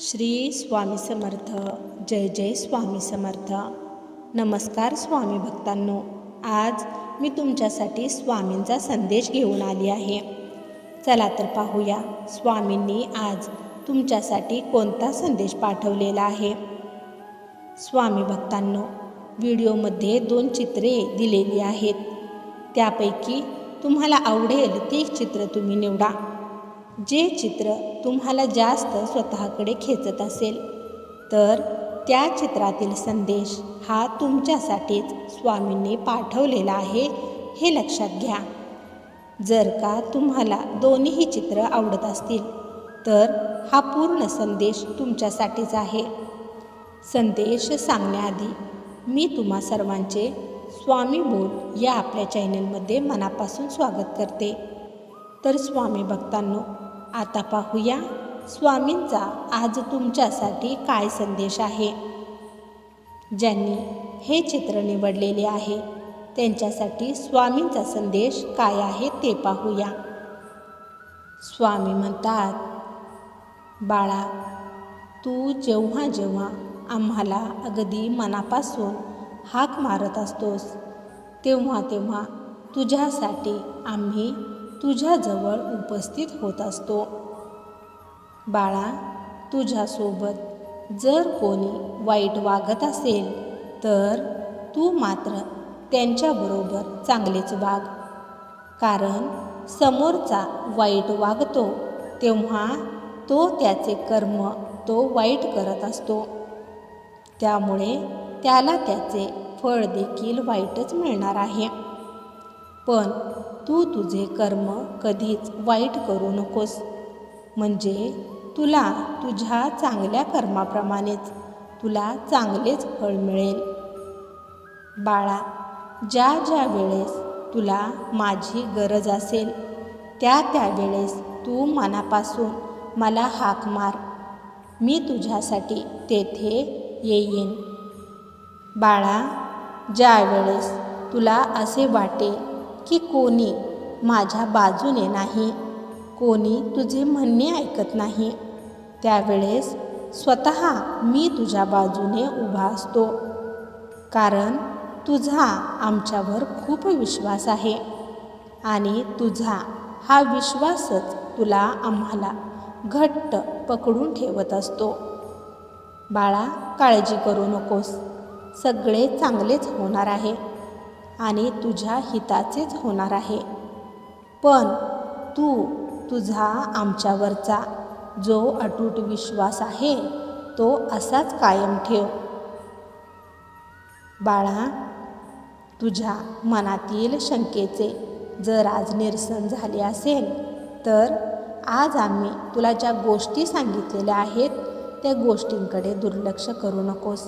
श्री स्वामी समर्थ जय जय स्वामी समर्थ. नमस्कार स्वामी भक्तांनो आज मी तुमच्यासाठी स्वामींचा संदेश घेऊन आली आहे. चला तर पाहूया स्वामींनी आज तुमच्यासाठी कोणता संदेश पाठवलेला आहे. स्वामी भक्तांनो व्हिडिओमध्ये दोन चित्रे दिलेली आहेत. त्यापैकी तुम्हाला आवडेल ते चित्र तुम्ही निवडा. जे चित्र तुम्हाला जास्त स्वतःकडे खेचत असेल तर त्या चित्रातील संदेश हा तुमच्यासाठीच स्वामींनी पाठवलेला आहे हे लक्षात घ्या. जर का तुम्हाला दोन्हीही चित्र आवडत असतील तर हा पूर्ण संदेश तुमच्यासाठीच आहे. संदेश सांगण्याआधी मी तुम्हा सर्वांचे स्वामी बोल या आपल्या चॅनलमध्ये मनापासून स्वागत करते. तर स्वामी भक्तांनो आता पाहूया स्वामींचा आज तुमच्यासाठी काय संदेश आहे. ज्यांनी हे चित्र निवडलेले आहे त्यांच्यासाठी स्वामींचा संदेश काय आहे ते पाहूया. स्वामी म्हणतात बाळा तू जेव्हा जेव्हा आम्हाला अगदी मनापासून हाक मारत असतोस तेव्हा तेव्हा तुझ्यासाठी आम्ही तुझ्याजवळ उपस्थित होत असतो. बाळा तुझ्यासोबत जर कोणी वाईट वागत असेल तर तू मात्र त्यांच्याबरोबर चांगलेच वाग. कारण समोरचा वाईट वागतो तेव्हा तो त्याचे कर्म तो वाईट करत असतो. त्यामुळे त्याला त्याचे फळ देखील वाईटच मिळणार आहे. पण तू तुझे कर्म कधीच वाईट करू नकोस. म्हणजे तुला तुझ्या चांगल्या कर्माप्रमाणेच तुला चांगलेच फळ मिळेल. बाळा ज्या ज्या वेळेस तुला माझी गरज असेल त्या त्यावेळेस तू मनापासून मला हाक मार. मी तुझ्यासाठी तेथे येईन. बाळा ज्या वेळेस तुला असे वाटेल की कोणी माझ्या बाजूने नाही कोणी तुझे म्हणणे ऐकत नाही. त्यावेळेस स्वतः मी तुझ्या बाजूने उभा असतो. कारण तुझा आमच्यावर खूप विश्वास आहे आणि तुझा हा विश्वासच तुला आम्हाला घट्ट पकडून ठेवत असतो. बाळा काळजी करू नकोस. सगळे चांगलेच होणार आहे. आणि तुझ्या हिताचेच होणार आहे. पण तू तुझा आमच्यावरचा जो अटूट विश्वास आहे तो असाच कायम ठेव. बाळा तुझ्या मनातील शंकेचे जर आज निरसन झाले असेल तर आज आम्ही तुला ज्या गोष्टी सांगितलेल्या आहेत त्या गोष्टींकडे दुर्लक्ष करू नकोस.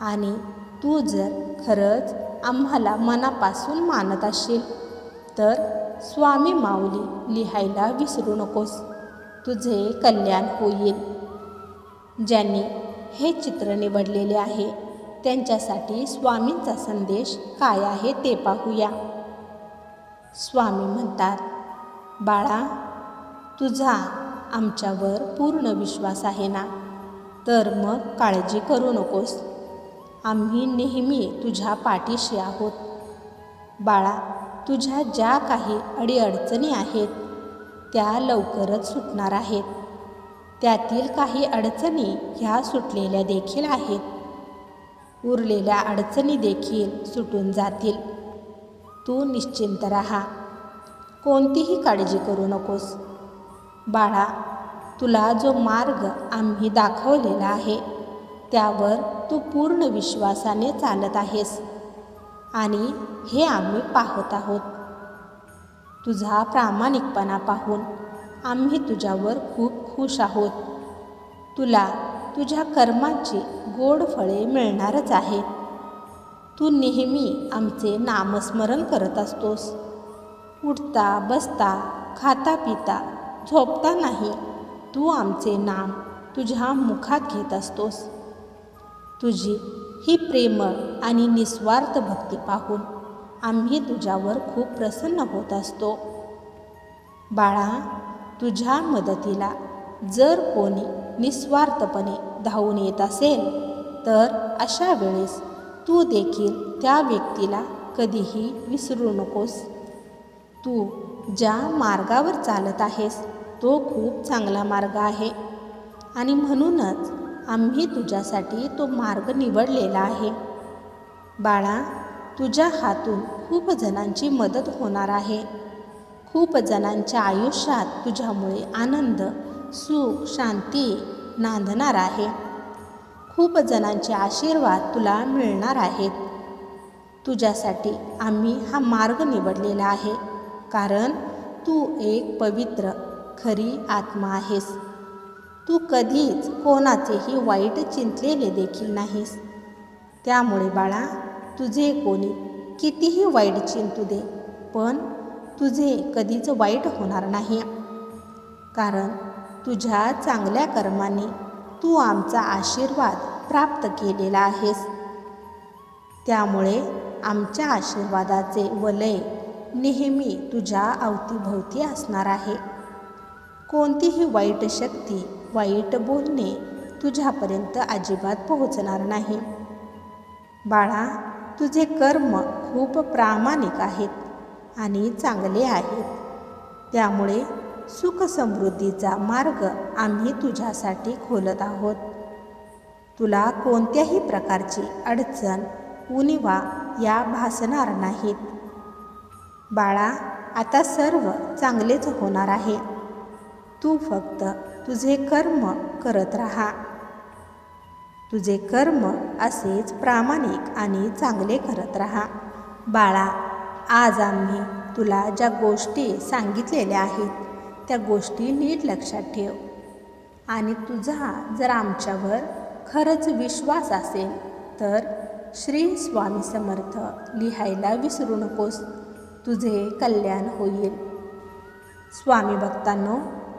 आणि तू जर खरंच आम्हाला मनापासून मानत असशील तर स्वामी माऊली लिहायला विसरू नकोस. तुझे कल्याण होईल. ज्यांनी हे चित्र निवडलेले आहे त्यांच्यासाठी स्वामींचा संदेश काय आहे ते पाहूया. स्वामी म्हणतात बाळा तुझा आमच्यावर पूर्ण विश्वास आहे ना? तर मग काळजी करू नकोस. आम्ही नेहमी तुझ्या पाठीशी आहोत. बाळा तुझ्या ज्या काही अडीअडचणी आहेत त्या लवकरच सुटणार आहेत. त्यातील काही अडचणी ह्या सुटलेल्या देखील आहेत. उरलेल्या अडचणी देखील सुटून जातील. तू निश्चिंत राहा. कोणतीही काळजी करू नकोस. बाळा तुला जो मार्ग आम्ही दाखवलेला आहे त्यावर तू पूर्ण विश्वासाने चालत आहेस. आणि हे आम्ही पाहत आहोत. तुझा प्रामाणिकपणा पाहून आम्ही तुझ्यावर खूप खुश आहोत. तुला तुझ्या कर्माची गोड फळे मिळणारच आहेत तू नेहमी आमचे नामस्मरण करत असतोस. उठता बसता खाता पिता झोपता नाही तू आमचे नाम तुझ्या मुखात घेत असतोस. तुझी ही प्रेमळ आणि निस्वार्थ भक्ती पाहून आम्ही तुझ्यावर खूप प्रसन्न होत असतो. बाळा तुझ्या मदतीला जर कोणी निस्वार्थपणे धावून येत असेल तर अशा वेळेस तू देखील त्या व्यक्तीला कधीही विसरू नकोस. तू ज्या मार्गावर चालत आहेस तो खूप चांगला मार्ग आहे. आणि म्हणूनच आम्ही तुझ्यासाठी तो मार्ग निवडलेला आहे. बाळा तुझ्या हातून खूप जणांची मदत होणार आहे. खूप जणांच्या आयुष्यात तुझ्यामुळे आनंद सुख शांती नांदणार आहे. खूप जणांचे आशीर्वाद तुला मिळणार आहेत. तुझ्यासाठी आम्ही हा मार्ग निवडलेला आहे कारण तू एक पवित्र खरी आत्मा आहेस. तू कधीच कोणाचेही वाईट चिंतलेले देखील नाहीस. त्यामुळे बाळा तुझे कोणी कितीही वाईट चिंतू दे पण तुझे कधीच वाईट होणार नाही. कारण तुझ्या चांगल्या कर्माने तू आमचा आशीर्वाद प्राप्त केलेला आहेस. त्यामुळे आमच्या आशीर्वादाचे वलय नेहमी तुझ्या अवतीभोवती असणार आहे. कोणतीही वाईट शक्ती वाईट बोलणे तुझ्यापर्यंत अजिबात पोहोचणार नाही. बाळा तुझे कर्म खूप प्रामाणिक आहेत आणि चांगले आहेत. त्यामुळे सुखसमृद्धीचा मार्ग आम्ही तुझ्यासाठी खोलत आहोत. तुला कोणत्याही प्रकारची अडचण उणिवा या भासणार नाहीत. बाळा आता सर्व चांगलेच होणार आहे. तू फक्त तुझे कर्म करत राहा. तुझे कर्म असेच प्रामाणिक आणि चांगले करत राहा. बाळा आज आम्ही तुला ज्या गोष्टी सांगितलेल्या आहेत त्या गोष्टी नीट लक्षात ठेव. आणि तुझा जर आमच्यावर खरंच विश्वास असेल तर श्री स्वामी समर्थ लिहायला विसरू नकोस. तुझे कल्याण होईल. स्वामी भक्तांनो